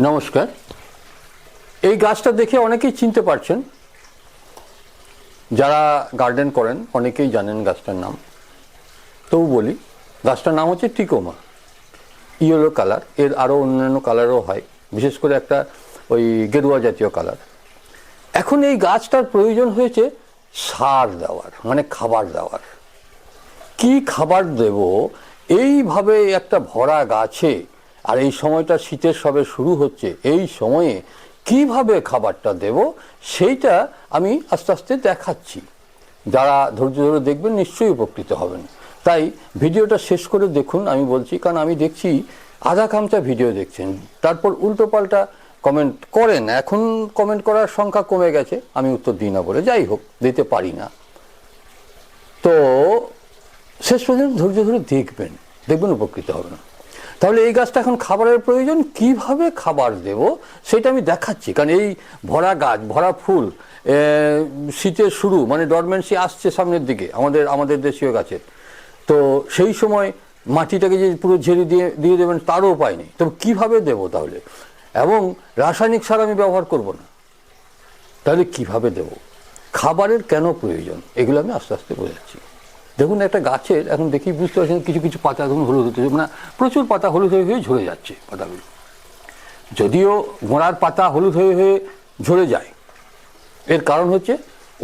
নমস্কার। এই গাছটা দেখে অনেকেই চিনতে পারছেন। যারা গার্ডেন করেন, অনেকেই জানেন গাছটার নাম। তবু বলি, গাছটার নাম হচ্ছে টিকোমা। ইয়েলো কালার, এর আরও অন্যান্য কালারও হয়, বিশেষ করে একটা ওই গেরুয়া জাতীয় কালার। এখন এই গাছটার প্রয়োজন হয়েছে সার দেওয়ার মানে খাবার দেওয়ার। কি খাবার দেব? এইভাবে একটা ভরা গাছে আর এই সময়টা শীতের সবে শুরু হচ্ছে, এই সময়ে কীভাবে খাবারটা দেব সেইটা আমি আস্তে আস্তে দেখাচ্ছি। যারা ধৈর্য ধরে দেখবেন নিশ্চয়ই উপকৃত হবেন। তাই ভিডিওটা শেষ করে দেখুন, আমি বলছি, কারণ আমি দেখছি আধা খামচা ভিডিও দেখছেন। তারপর উল্টোপাল্টা কমেন্ট করেন, এখন কমেন্ট করার সংখ্যা কমে গেছে, আমি উত্তর দিই না বলে। যাই হোক, দিতে পারি না। তো শেষ পর্যন্ত ধৈর্য ধরে দেখবেন দেখবেন উপকৃত হবে না তাহলে এই গাছটা এখন খাবারের প্রয়োজন, কীভাবে খাবার দেব সেটা আমি দেখাচ্ছি। কারণ এই ভরা গাছ, ভরা ফুল শীতের শুরু মানে ডরমেন্সি আসছে সামনের দিকে আমাদের আমাদের দেশীয় গাছের। তো সেই সময় মাটিটাকে যে পুরো ঝেড়ে দিয়ে দিয়ে দেবেন তারও উপায় নেই। তবে কীভাবে দেব তাহলে? এবং রাসায়নিক সার আমি ব্যবহার করব না। তাহলে কীভাবে দেব? খাবারের কেন প্রয়োজন? এগুলো আমি আস্তে আস্তে বোঝাচ্ছি। দেখুন, একটা গাছের এখন দেখি বুঝতে পারছেন কিছু কিছু পাতা এখন হলুদ হতে মানে প্রচুর পাতা হলুদ হয়ে হয়ে ঝরে যাচ্ছে পাতাগুলো। যদিও গোড়ার পাতা হলুদ হয়ে হয়ে ঝরে যায়, এর কারণ হচ্ছে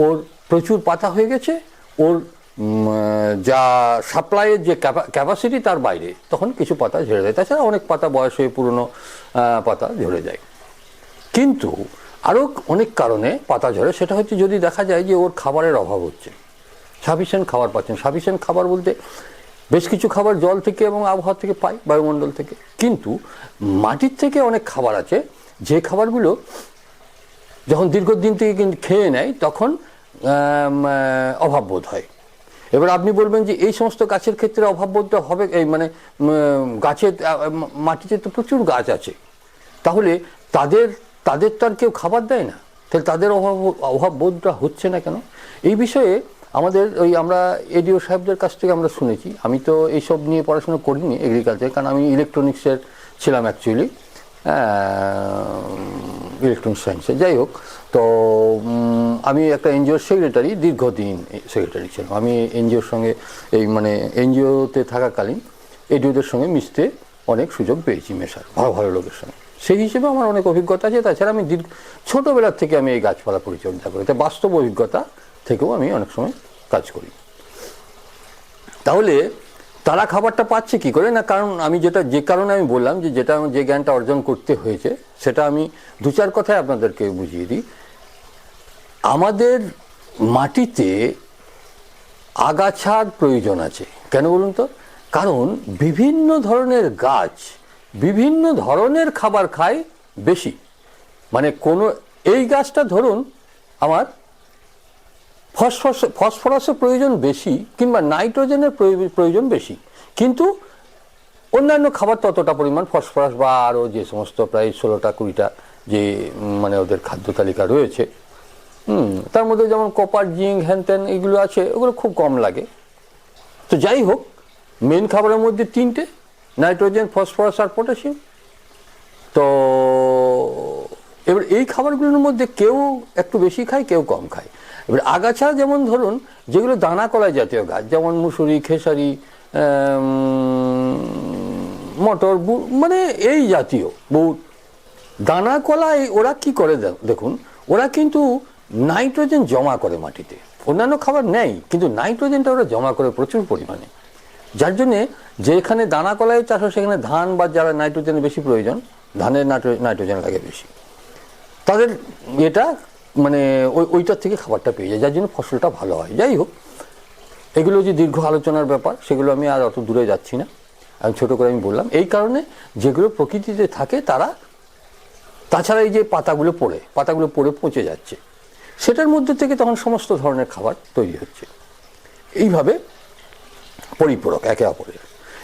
ওর প্রচুর পাতা হয়ে গেছে, ওর যা সাপ্লাইয়ের যে ক্যাপাসিটি তার বাইরে, তখন কিছু পাতা ঝরে যায়। তাছাড়া অনেক পাতা বয়স হয়ে পুরনো পাতা ঝরে যায়। কিন্তু আরও অনেক কারণে পাতা ঝরে, সেটা হচ্ছে যদি দেখা যায় যে ওর খাবারের অভাব হচ্ছে। সাফিসিয়েন্ট খাবার পাচ্ছেন। সাফিসিয়েন্ট খাবার বলতে বেশ কিছু খাবার জল থেকে এবং আবহাওয়া থেকে পাই বায়ুমণ্ডল থেকে। কিন্তু মাটির থেকে অনেক খাবার আছে যে খাবারগুলো যখন দীর্ঘদিন থেকে কিন্তু খেয়ে নেয় তখন আম, আহ, অভাববোধ হয়। এবার আপনি বলবেন যে এই সমস্ত গাছের ক্ষেত্রে অভাব অভাববোধটা হবে এই মানে গাছের মাটিতে তো প্রচুর গাছ আছে। তাহলে তাদের তাদের তো আর কেউ খাবার দেয় না। তাহলে তাদের অভাব অভাব বোধটা হচ্ছে না কেন? এই বিষয়ে আমাদের ওই আমরা এডিও সাহেবদের কাছ থেকে আমরা শুনেছি। আমি তো এইসব নিয়ে পড়াশোনা করিনি এগ্রিকালচার কারণ আমি ইলেকট্রনিক্সের ছিলাম অ্যাকচুয়ালি ইলেকট্রনিক্স সায়েন্সে যাই হোক, তো আমি একটা এনজিওর সেক্রেটারি দীর্ঘদিন সেক্রেটারি ছিলাম। আমি এনজিওর সঙ্গে এই মানে এনজিওতে থাকাকালীন এডিওদের সঙ্গে মিশতে অনেক সুযোগ পেয়েছি মেশার, ভালো ভালো লোকের সঙ্গে। সেই হিসেবে আমার অনেক অভিজ্ঞতা আছে। তাছাড়া আমি দীর্ঘ, ছোটোবেলার থেকে আমি এই গাছপালা পরিচর্যা করি। তাই বাস্তব অভিজ্ঞতা। থেকেও আমি অনেক সময় কাজ করি। তাহলে তারা খাবারটা পাচ্ছে কি করে? না, কারণ আমি যেটা, যে কারণে আমি বললাম যে যেটা আমি- যে জ্ঞানটা অর্জন করতে হয়েছে, সেটা আমি দু চার কথায় আপনাদেরকে বুঝিয়ে দিই। আমাদের মাটিতে আগাছার প্রয়োজন আছে। কেন বলুন তো? কারণ বিভিন্ন ধরনের গাছ বিভিন্ন ধরনের খাবার খায় বেশি। মানে কোনো, এই গাছটা ধরুন আমার ফসফরাস, ফসফরাসের প্রয়োজন বেশি কিংবা নাইট্রোজেনের প্রয়োজন- প্রয়োজন বেশি। কিন্তু অন্যান্য খাবার ততটা পরিমাণ ফসফরাস বা আরও যে সমস্ত প্রায় ষোলোটা, কুড়িটা যে মানে ওদের খাদ্য তালিকা রয়েছে, হুম, তার মধ্যে যেমন কপার, জিঙ্ক হ্যানত্যান এগুলো আছে, ওগুলো খুব কম লাগে। তো যাই হোক মেন খাবারের মধ্যে তিনটে, নাইট্রোজেন, ফসফরাস আর পটাশিয়াম। তো এবার এই খাবারগুলোর মধ্যে কেউ একটু বেশি খায়, কেউ কম খায়। এবার আগাছা যেমন ধরুন, যেগুলো দানা কলাই জাতীয় গাছ, যেমন মুসুরি, খেসারি মটর মানে এই জাতীয় বহু দানা কলাই ওরা কি করে দেখুন, ওরা কিন্তু নাইট্রোজেন জমা করে মাটিতে। অন্যান্য খাবার নেই, কিন্তু নাইট্রোজেনটা ওরা জমা করে প্রচুর পরিমাণে। যার জন্যে যেখানে দানা কলাই চাষ হয়, সেখানে ধান বা যারা নাইট্রোজেনের বেশি প্রয়োজন, ধানের নাইট্রোজেন লাগে বেশি। তাদের, এটা মানে ওই, ওইটার থেকে খাবারটা পেয়ে যায়, যার জন্য ফসলটা ভালো হয়। যাই হোক, এগুলো যে দীর্ঘ আলোচনার ব্যাপার, সেগুলো আমি আর অত দূরে যাচ্ছি না। আমি ছোটো করে আমি বললাম, এই কারণে যেগুলো প্রকৃতিতে থাকে, তারা, তাছাড়া এই যে পাতাগুলো পড়ে পাতাগুলো পড়ে পচে যাচ্ছে, সেটার মধ্যে থেকে তখন সমস্ত ধরনের খাবার তৈরি হচ্ছে। এইভাবে পরিপূরক, একে অপরের।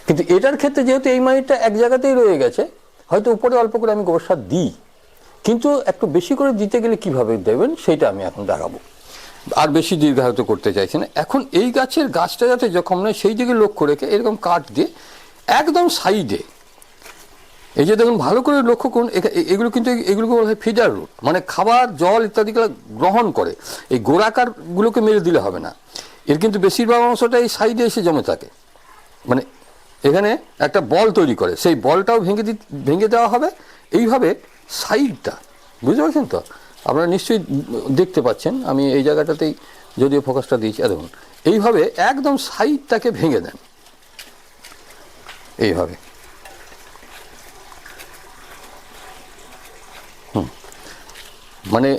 কিন্তু এটার ক্ষেত্রে যেহেতু এই মাটিটা এক জায়গাতেই রয়ে গেছে, হয়তো উপরে অল্প করে আমি গোবর সার দিই। কিন্তু একটু বেশি করে দিতে গেলে কীভাবে দেবেন, সেটা আমি এখন দেখাবো। আর বেশি দীর্ঘায়িত করতে চাইছি না। এখন এই গাছের গাছটা যাতে যখন নয়, সেই দিকে লক্ষ্য রেখে এরকম কাঠ দিয়ে একদম সাইডে, এই যে দেখুন, ভালো করে লক্ষ্য করুন এগুলো কিন্তু এগুলোকে বলা হয় ফিডার রুট মানে খাবার, জল ইত্যাদিকে গ্রহণ করে। এই গোড়াকারগুলোকে মেরে দিলে হবে না। এর কিন্তু বেশিরভাগ অংশটা এই সাইডে এসে জমে থাকে। মানে এখানে একটা বল তৈরি করে, সেই বলটাও ভেঙে ভেঙে দেওয়া হবে। এইভাবে সাইডটা, বুঝতে পারছেন তো? আপনারা নিশ্চয়ই দেখতে পাচ্ছেন, আমি এই জায়গাটাতেই যদিও ফোকাসটা দিয়েছি। দেখুন, এইভাবে একদম সাইডটাকে ভেঙে দেন। এইভাবে। হুম। মানে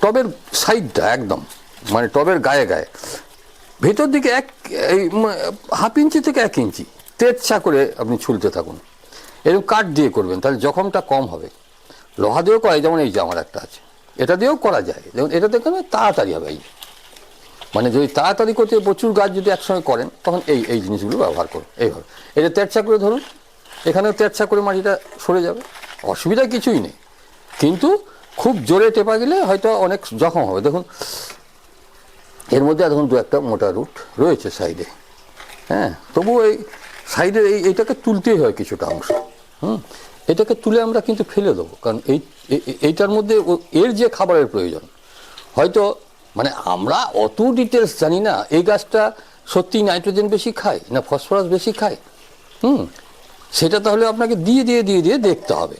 টবের সাইডটা একদম মানে টবের গায়ে গায়ে। ভেতর দিকে এক, এই হাফ ইঞ্চি থেকে এক ইঞ্চি। তেরছা করে আপনি ছুলতে থাকুন। এরকম কাঠ দিয়ে করবেন, তাহলে জখমটা কম হবে। লোহা দিয়েও করা যেমন এই যে আমার একটা আছে। এটা দিয়েও করা যায়। যেমন এটা হবে তাড়াতাড়ি হবে, এই মানে যদি তাড়াতাড়ি করতে প্রচুর গাছ যদি একসঙ্গে করেন, তখন এই এই জিনিসগুলো ব্যবহার করুন, এইভাবে। এটা তেরছা করে ধরুন, এখানেও তেরছা করে মাটিটা সরে যাবে, অসুবিধা কিছুই নেই। কিন্তু খুব জোরে টেপা গেলে হয়তো অনেক জখম হবে। দেখুন, এর মধ্যে এখন দু একটা মোটা রুট রয়েছে সাইডে। হ্যাঁ তবু এই সাইডের এই, এইটাকে তুলতেই হয় কিছুটা অংশ। হুম এটাকে তুলে আমরা কিন্তু ফেলে দেবো। কারণ এই এইটার মধ্যে এর যে খাবারের প্রয়োজন, হয়তো মানে আমরা অত ডিটেলস জানি না, এই গাছটা সত্যি নাইট্রোজেন বেশি খায় না ফসফরাস বেশি খায়? হুম, সেটা তাহলে আপনাকে দিয়ে দিয়ে দিয়ে দিয়ে দেখতে হবে।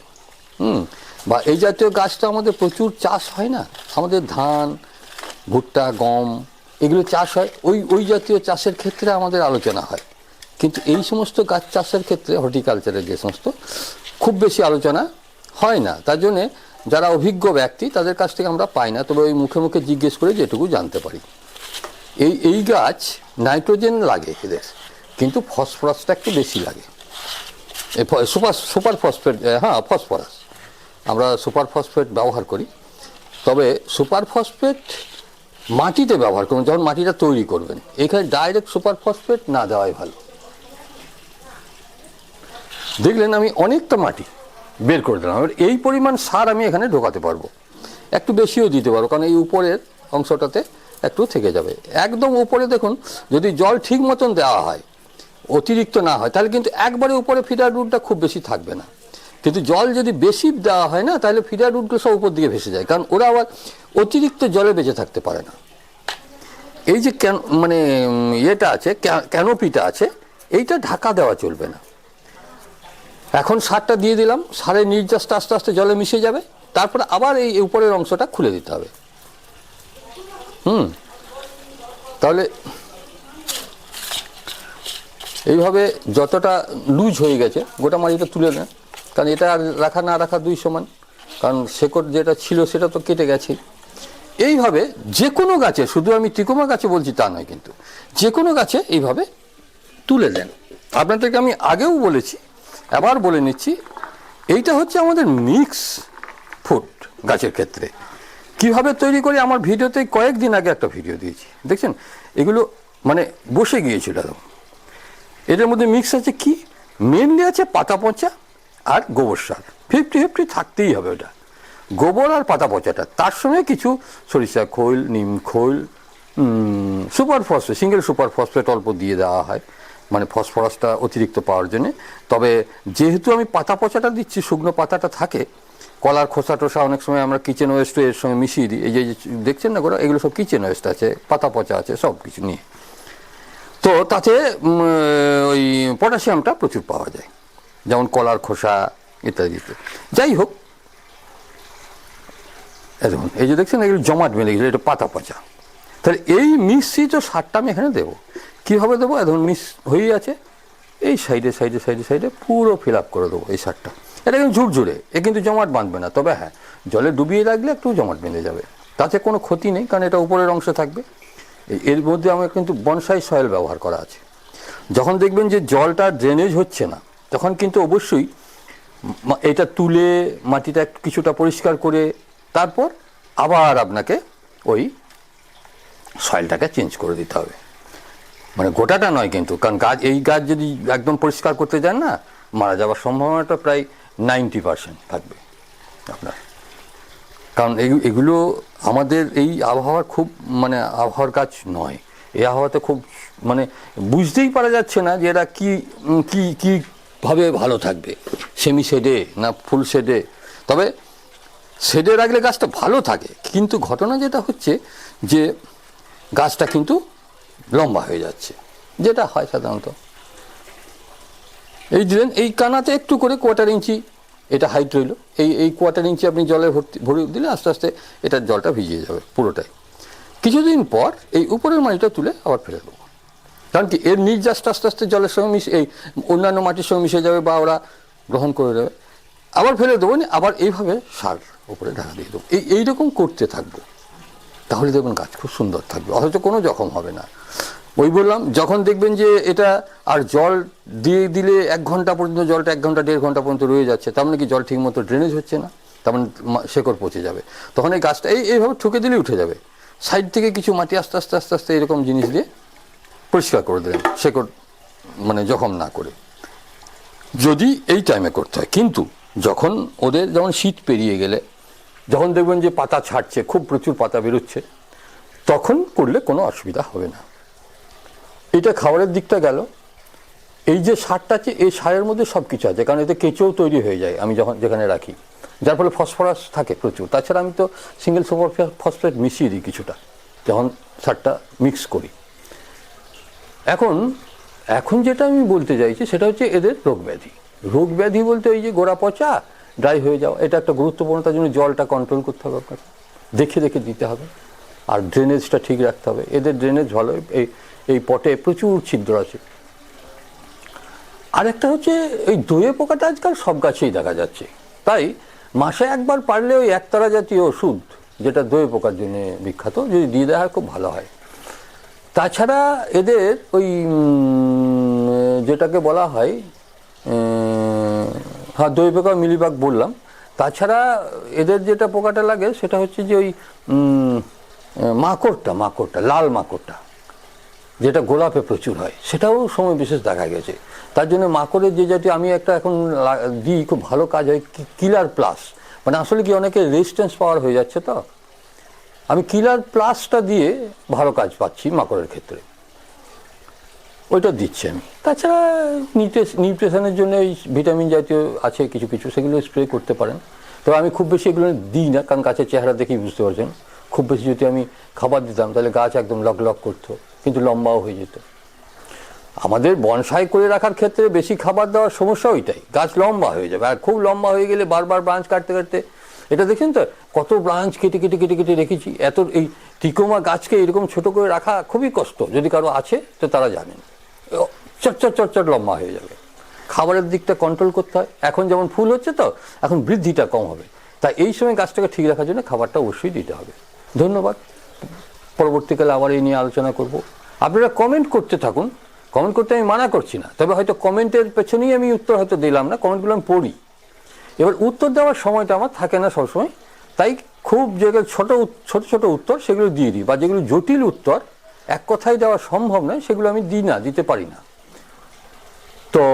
হুম, বা এই জাতীয় গাছটা আমাদের প্রচুর চাষ হয় না? আমাদের ধান, ভুট্টা, গম, এগুলো চাষ হয়, ওই ওই জাতীয় চাষের ক্ষেত্রে আমাদের আলোচনা হয়। কিন্তু এই সমস্ত গাছ চাষের ক্ষেত্রে হর্টিকালচারের যে সমস্ত, খুব বেশি আলোচনা হয় না। তার জন্যে যারা অভিজ্ঞ ব্যক্তি, তাদের কাছ থেকে আমরা পাই না। তবে ওই মুখে মুখে জিজ্ঞেস করে যেটুকু জানতে পারি। এই এই গাছ নাইট্রোজেন লাগে এদের, কিন্তু ফসফরাসটা একটু বেশি লাগে। সুপার সুপার ফসফেট হ্যাঁ ফসফরাস। আমরা সুপার ফসফেট ব্যবহার করি। তবে সুপার ফসফেট মাটিতে ব্যবহার করবেন যখন মাটিটা তৈরি করবেন। এখানে ডাইরেক্ট সুপার ফসফেট না দেওয়াই ভালো। দেখলেন আমি অনেকটা মাটি বের করে দিলাম। এবার এই পরিমাণ সার আমি এখানে ঢোকাতে পারব। একটু বেশিও দিতে পারব, কারণ এই উপরের অংশটাতে একটু থেকে যাবে। একদম উপরে দেখুন, যদি জল ঠিক মতন দেওয়া হয়, অতিরিক্ত না হয়, তাহলে কিন্তু একবারে উপরে ফিডার রুটটা খুব বেশি থাকবে না। কিন্তু জল যদি বেশি দেওয়া হয় না, তাহলে ফিডার রুটগুলো সব উপর দিকে ভেসে যায়, কারণ ওরা আবার অতিরিক্ত জলে বেঁচে থাকতে পারে না। এই যে মানে ইয়েটা আছে ক্যানোপিটা আছে, এইটা ঢাকা দেওয়া চলবে না। এখন সারটা দিয়ে দিলাম সারের নির্যাসটা আস্তে আস্তে জলে মিশে যাবে, তারপরে আবার এই উপরের অংশটা খুলে দিতে হবে। হুম। তাহলে এইভাবে যতটা লুজ হয়ে গেছে, গোটা মাটিটা তুলে নেন কারণ এটা আর রাখা না রাখা দুই সমান। কারণ শেকড় যেটা ছিল সেটা তো কেটে গেছে। এইভাবে যে কোনো গাছে, শুধু আমি টিকোমা গাছে বলছি তা নয় কিন্তু যে কোনো গাছে এইভাবে তুলে দেন। আপনাদেরকে আমি আগেও বলেছি আবার বলে নিচ্ছি, এইটা হচ্ছে আমাদের মিক্স ফুড গাছের ক্ষেত্রে। কীভাবে তৈরি করি? আমার ভিডিওতে কয়েকদিন আগে একটা ভিডিও দিয়েছি। দেখছেন? এগুলো মানে বসে গিয়েছিল একদম। এটার মধ্যে মিক্স আছে কি? মেনলি আছে পাতা পচা আর গোবর সার। ফিফটি ফিফটি থাকতেই হবে ওটা। গোবর আর পাতা পচাটা। তার সঙ্গে কিছু সরিষা খৈল, নিম খৈল super phosphate single super phosphate অল্প দিয়ে দেওয়া হয়। মানে ফসফরাসটা অতিরিক্ত পাওয়ার জন্য। তবে যেহেতু আমি পাতা পচাটা দিচ্ছি, শুকনো পাতাটা থাকে, কলার খোসা টোসা অনেক সময় আমরা কিচেন ওয়েস্ট এর সঙ্গে মিশিয়ে দিই। এই যে দেখছেন না গোটা এগুলো সব কিচেন ওয়েস্ট আছে, পাতা পচা আছে, সব কিছু নিয়ে। তো তাতে ওই পটাশিয়ামটা প্রচুর পাওয়া যায়, যেমন কলার খোসা ইত্যাদি। যাই হোক এই যে দেখছেন, এগুলো জমাট বেঁধে গেছে, এটা পাতা পচা। তাহলে এই মিশ্রিত সারটা আমি এখানে দেবো। কীভাবে দেবো? এখন মিস হয়েই আছে। এই সাইডে সাইডে সাইডে সাইডে পুরো ফিল আপ করে দেবো এই সারটা এটা কিন্তু ঝুরঝুরে, এ কিন্তু জমাট বাঁধবে না। তবে হ্যাঁ জলে ডুবিয়ে রাখলে একটু জমাট বেঁধে যাবে। তাতে কোনো ক্ষতি নেই, কারণ এটা উপরের অংশে থাকবে। এর মধ্যে আমার কিন্তু বনসাই সয়েল ব্যবহার করা আছে। যখন দেখবেন যে জলটা ড্রেনেজ হচ্ছে না, তখন কিন্তু অবশ্যই এটা তুলে মাটিটা কিছুটা পরিষ্কার করে তারপর আবার আপনাকে ওই সয়েলটাকে চেঞ্জ করে দিতে হবে। মানে গোটাটা নয় কিন্তু, কারণ গাছ, এই গাছ যদি একদম পরিষ্কার করতে যান না, মারা যাওয়ার সম্ভাবনাটা প্রায় নাইনটি পার্সেন্ট থাকবে আপনার। কারণ এগু- এগুলো আমাদের এই আবহাওয়ার খুব মানে আবহাওয়ার গাছ নয়। এই আবহাওয়াতে খুব মানে বুঝতেই পারা যাচ্ছে না যে এরা কি কি কি ভাবে ভালো থাকবে। সেমি শেডে না ফুল শেডে। তবে শেডে রাখলে গাছটা ভালো থাকে। কিন্তু ঘটনা যেটা হচ্ছে যে গাছটা কিন্তু লম্বা হয়ে যাচ্ছে। যেটা হয় সাধারণত। এই দিলেন এই কানাতে একটু করে কোয়ার্টার ইঞ্চি এটা হাইট রইল। এই এই কোয়ার্টার ইঞ্চি আপনি জলে ভর্তি ভরে দিলে আস্তে আস্তে এটার জলটা ভিজিয়ে যাবে পুরোটাই। কিছুদিন পর এই উপরের মাটিটা তুলে আবার ফেলে দেবো। কারণ কি এর নির্যাসটা আস্তে আস্তে জলের সঙ্গে মিশে এই অন্যান্য মাটির সঙ্গে মিশে যাবে বা ওরা গ্রহণ করে দেবে। আবার ফেলে দেবো নি, আবার এইভাবে সার উপরে ঢাকা দিয়ে দেবো। এই এইরকম করতে থাকব। তাহলে দেখবেন গাছ খুব সুন্দর থাকবে। অথচ কোনো জখম হবে না। ওই বললাম, যখন দেখবেন যে এটা আর জল দিয়ে দিলে এক ঘণ্টা পর্যন্ত, জলটা এক ঘণ্টা, দেড় ঘণ্টা পর্যন্ত রয়ে যাচ্ছে, তার মানে কি জল ঠিকমতো ড্রেনেজ হচ্ছে না? তার মানে শেকড় পচে যাবে। তখন এই গাছটা, এই, এইভাবে ঠুকে দিলে উঠে যাবে। সাইড থেকে কিছু মাটি আস্তে আস্তে আস্তে আস্তে এরকম জিনিস দিয়ে পরিষ্কার করে দিলেন, শেকড় মানে জখম না করে। যদি এই টাইমে করতে হয়, কিন্তু যখন ওদের যেমন শীত পেরিয়ে গেলে যখন দেখবেন যে পাতা ছাড়ছে, খুব প্রচুর পাতা বেরোচ্ছে, তখন করলে কোনো অসুবিধা হবে না। এটা খাবারের দিকটা গেল। এই যে সারটা আছে, এই সারের মধ্যে সব কিছু আছে, কারণ এতে কেঁচোও তৈরি হয়ে যায়, আমি যখন যেখানে রাখি। যার ফলে ফসফরাস থাকে প্রচুর। তাছাড়া আমি তো সিঙ্গেল সুপার ফসফেট মিশিয়ে দিই কিছুটা, যখন সারটা মিক্স করি। এখন এখন যেটা আমি বলতে চাইছি, সেটা হচ্ছে এদের রোগ ব্যাধি। রোগ ব্যাধি বলতে ওই যে গোড়া পচা ড্রাই হয়ে যাওয়া। এটা একটা গুরুত্বপূর্ণ, তার জন্য জলটা কন্ট্রোল করতে হবে আপনাকে। দেখে দেখে দিতে হবে। আর ড্রেনেজটা ঠিক রাখতে হবে। এদের ড্রেনেজ ভালো, এই এই পটে প্রচুর ছিদ্র আছে। আরেকটা হচ্ছে, এই দইয়ে পোকাটা আজকাল সব গাছেই দেখা যাচ্ছে। তাই মাসে একবার পারলে ওই একতারা জাতীয় ওষুধ, যেটা দইয়ে পোকার জন্য বিখ্যাত, যদি দিয়ে দেওয়া হয় খুব ভালো হয়। তাছাড়া এদের ওই যেটাকে বলা হয় হ্যাঁ দই পোকা মিলিবাগ বললাম। তাছাড়া এদের যেটা পোকাটা লাগে, সেটা হচ্ছে যে ওই মাকড়টা মাকড়টা, লাল মাকড়টা, যেটা গোলাপে প্রচুর হয়, সেটাও সময় বিশেষ দেখা গেছে। তার জন্য মাকড়ের যে জাতীয়, আমি একটা এখন দিই, খুব ভালো কাজ হয় কিলার প্লাস। মানে আসলে কি, অনেকে রেজিস্ট্যান্স পাওয়ার হয়ে যাচ্ছে তো? আমি কিলার প্লাসটা দিয়ে ভালো কাজ পাচ্ছি মাকড়ের ক্ষেত্রে। ওইটা দিচ্ছি আমি। তাছাড়া নিউট্রিশ- নিউট্রিশনের জন্য ওই ভিটামিন জাতীয় আছে কিছু কিছু, সেগুলো স্প্রে করতে পারেন। তবে আমি খুব বেশি এগুলো দিই না, কারণ গাছের চেহারা দেখেই বুঝতে পারছেন। খুব বেশি যদি আমি খাবার দিতাম, তাহলে গাছ একদম লক লক করতো, কিন্তু লম্বাও হয়ে যেত। আমাদের বনসাই করে রাখার ক্ষেত্রে বেশি খাবার দেওয়ার সমস্যা ওইটাই। গাছ লম্বা হয়ে যাবে, আর খুব লম্বা হয়ে গেলে বারবার ব্রাঞ্চ কাটতে কাটতে, এটা দেখছেন তো? কত ব্রাঞ্চ কেটে কেটে কেটে কেটে রেখেছি। এত এই টিকোমা গাছকে এরকম ছোট করে রাখা খুবই কষ্ট, যদি কারও আছে, তো তারা জানেন। চটচট চটচট লম্বা হয়ে যাবে। খাবারের দিকটা কন্ট্রোল করতে হয়। এখন যেমন ফুল হচ্ছে তো, এখন বৃদ্ধিটা কম হবে। তাই এই সময় গাছটাকে ঠিক রাখার জন্য খাবারটা অবশ্যই দিতে হবে। ধন্যবাদ। পরবর্তীকালে আবার এই নিয়ে আলোচনা করব। আপনারা কমেন্ট করতে থাকুন। কমেন্ট করতে আমি মানা করছি না। তবে হয়তো কমেন্টের পেছনেই আমি উত্তর হয়তো দিলাম না। কমেন্টগুলো আমি পড়ি। এবার উত্তর দেওয়ার সময়টা আমার থাকে না সবসময়। তাই খুব যেগুলো ছোটো ছোট ছোট উত্তর সেগুলো দিয়ে দিই। বা যেগুলো জটিল উত্তর, এক কথায় দেওয়া সম্ভব নয়, সেগুলো আমি দিই না, দিতে পারি না। তো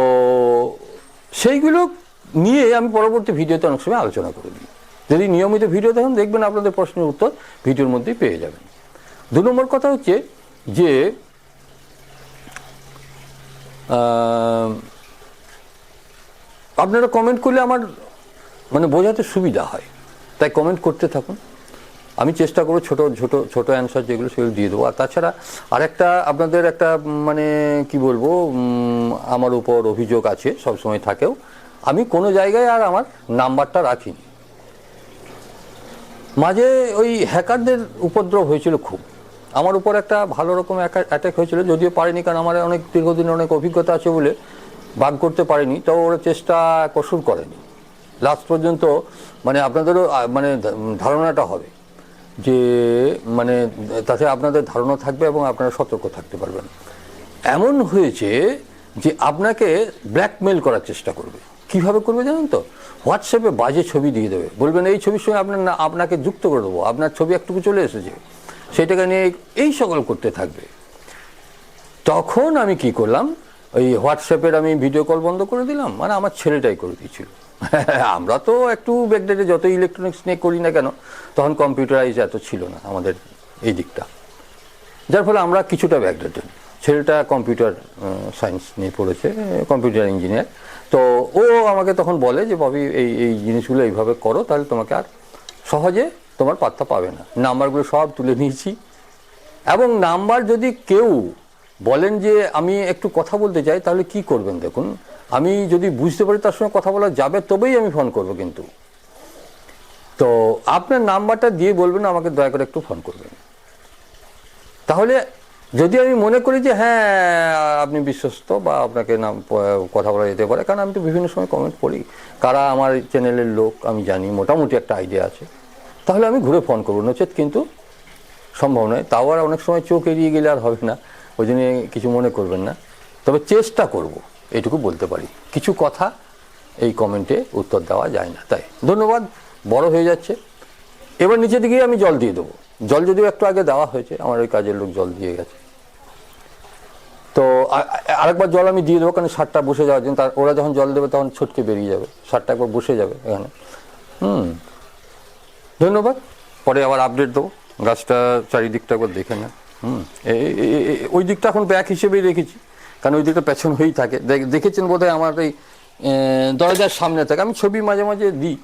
সেইগুলো নিয়ে আমি পরবর্তী ভিডিওতে অনেক সময় আলোচনা করে দিই যদি নিয়মিত ভিডিও দেখেন, দেখবেন আপনাদের প্রশ্নের উত্তর ভিডিওর মধ্যেই পেয়ে যাবেন। দু নম্বর কথা হচ্ছে যে আপনারা কমেন্ট করলে আমার মানে বোঝাতে সুবিধা হয়। তাই কমেন্ট করতে থাকুন। আমি চেষ্টা করব ছোট ছোট ছোট অ্যান্সার যেগুলো সেগুলো দিয়ে দেবো। আর তাছাড়া আরেকটা আপনাদের একটা মানে কি বলব আমার উপর অভিযোগ আছে, সবসময় থাকেও। আমি কোনো জায়গায় আর আমার নাম্বারটা রাখিনি। মাঝে ওই হ্যাকারদের উপদ্রব হয়েছিল খুব। আমার উপর একটা ভালো রকম অ্যাটাক হয়েছিল, যদিও পারিনি, কারণ আমার অনেক দীর্ঘদিন অনেক অভিজ্ঞতা আছে বলে বাদ করতে পারেনি তাও ওরা চেষ্টা কসুর করেনি। লাস্ট পর্যন্ত মানে আপনাদেরও মানে ধারণাটা হবে। যে মানে তাতে আপনাদের ধারণা থাকবে এবং আপনারা সতর্ক থাকতে পারবেন। এমন হয়েছে যে আপনাকে ব্ল্যাকমেল করার চেষ্টা করবে। কীভাবে করবে জানেন তো? হোয়াটসঅ্যাপে বাজে ছবি দিয়ে দেবে। বলবেন, এই ছবির সঙ্গে আপনার না, আপনাকে যুক্ত করে দেবো। আপনার ছবি একটুকু চলে এসেছে। সেটাকে নিয়ে এই সকল করতে থাকবে। তখন আমি কি করলাম? ওই হোয়াটসঅ্যাপের আমি ভিডিও কল বন্ধ করে দিলাম। মানে আমার ছেলেটাই করে দিয়েছিল। আমরা তো একটু ব্যাকডেটে যত ইলেকট্রনিক্স নিয়ে করি না কেন, তখন কম্পিউটারাইজ এত ছিল না আমাদের এই দিকটা। যার ফলে আমরা কিছুটা ব্যাকডেটেড ছেলেটা কম্পিউটার সায়েন্স নিয়ে পড়েছে কম্পিউটার ইঞ্জিনিয়ার তো ও আমাকে তখন বলে যে ববি এই এই জিনিসগুলো এইভাবে করো, তাহলে তোমাকে আর সহজে তোমার পাত্তা পাবে না। নাম্বারগুলো সব তুলে নিয়েছি। এবং নাম্বার যদি কেউ বলেন যে, আমি একটু কথা বলতে চাই, তাহলে কি করবেন দেখুন? আমি যদি বুঝতে পারি তার সঙ্গে কথা বলা যাবে, তবেই আমি ফোন করব কিন্তু। তো আপনার নাম্বারটা দিয়ে বলবেন, আমাকে দয়া করে একটু ফোন করবেন। তাহলে যদি আমি মনে করি যে হ্যাঁ আপনি বিশ্বস্ত বা আপনাকে নাম কথা বলা যেতে পারে, কারণ আমি তো বিভিন্ন সময় কমেন্ট পড়ি কারা আমার চ্যানেলের লোক, আমি জানি, মোটামুটি একটা আইডিয়া আছে। তাহলে আমি ঘুরে ফোন করব। নচেত কিন্তু সম্ভব নয়। তাও আর অনেক সময় চোখ এড়িয়ে গেলে আর হবে না। ওই জন্য কিছু মনে করবেন না। তবে চেষ্টা করব। এইটুকু বলতে পারি। কিছু কথা এই কমেন্টে উত্তর দেওয়া যায় না। তাই, ধন্যবাদ, বড় হয়ে যাচ্ছে। এবার নিচে দিকে আমি জল দিয়ে দেবো। জল যদিও একটু আগে দেওয়া হয়েছে, আমার ওই কাজের লোক জল দিয়ে গেছে। তো আরেকবার জল আমি দিয়ে দেবো, কারণ সারটা বসে যাওয়ার জন্য। তার, ওরা যখন জল দেবে তখন ছটকে বেরিয়ে যাবে। সারটা একবার বসে যাবে এখানে। হুম, ধন্যবাদ। পরে আবার আপডেট দেবো। গাছটা চারিদিকটা একবার দেখে না হুম, এ- এ- এ- এ- ওই দিকটা এখন ব্যাক হিসেবেই রেখেছি। কারণ ওই দিকটা পেছন হয়েই থাকে। দেখ- দেখেছেন বোধহয় আমার এই দরজার সামনে থাকে। আমি ছবি মাঝে মাঝে দিই।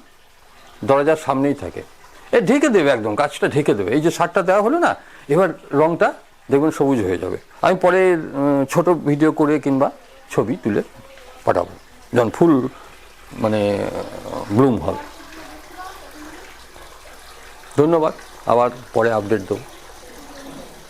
দরজার সামনেই থাকে। এ, ঢেকে দেবে একদম গাছটা ঢেকে দেবে। এই যে সারটা দেওয়া হলো না, এবার রংটা দেখবেন সবুজ হয়ে যাবে। আমি পরে ছোট ভিডিও করে কিংবা ছবি তুলে পাঠাবো। যখন ফুল মানে ব্লুম হবে। ধন্যবাদ। আবার পরে আপডেট দেবো।